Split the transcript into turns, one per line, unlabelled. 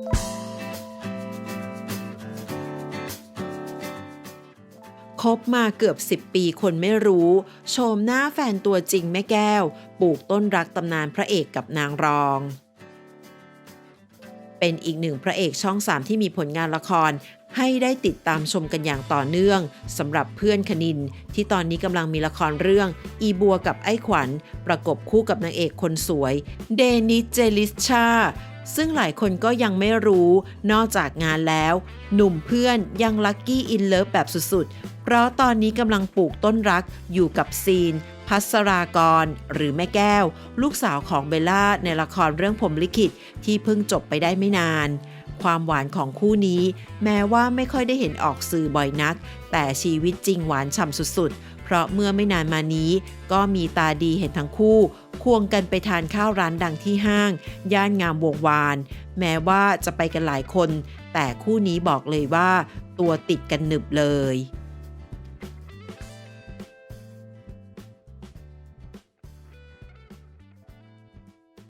คบมาเกือบ 10 ปีคนไม่รู้ โชมหน้าแฟนตัวจริงแม่แก้ว ปลูกต้นรักตำนานพระเอกกับนางรอง เป็นอีกหนึ่งพระเอกช่อง3ที่มีผลงานละคร ให้ได้ติดตามชมกันอย่างต่อเนื่องสำหรับเพื่อนคณิน ที่ตอนนี้กำลังมีละครเรื่อง อีบัวกับไอ้ขวัญ ประกบคู่กับนางเอกคนสวย เดนิสเจลิสชา ซึ่งหลายคนก็ยังไม่รู้นอกจากงานแล้ว หนุ่มเพื่อนยังลัคกี้อินเลิฟแบบสุดๆ เพราะตอนนี้กำลังปลูกต้นรักอยู่กับซีน พัสรากร หรือแม่แก้ว ลูกสาวของเบลล่าในละครเรื่องผมลิขิตที่เพิ่งจบไปได้ไม่นาน ความหวานของคู่นี้ แม้ว่าไม่ค่อยได้เห็นออกสื่อบ่อยนัก แต่ชีวิตจริงหวานฉ่ำสุดๆ เพราะเมื่อไม่นานมานี้ ก็มีตาดีเห็นทั้งคู่ ควงกันไปทานข้าวร้านดังที่ห้าง ย่านงามวงวาน แม้ว่าจะไปกันหลายคน แต่คู่นี้บอกเลยว่า ตัวติดกันหนึบเลย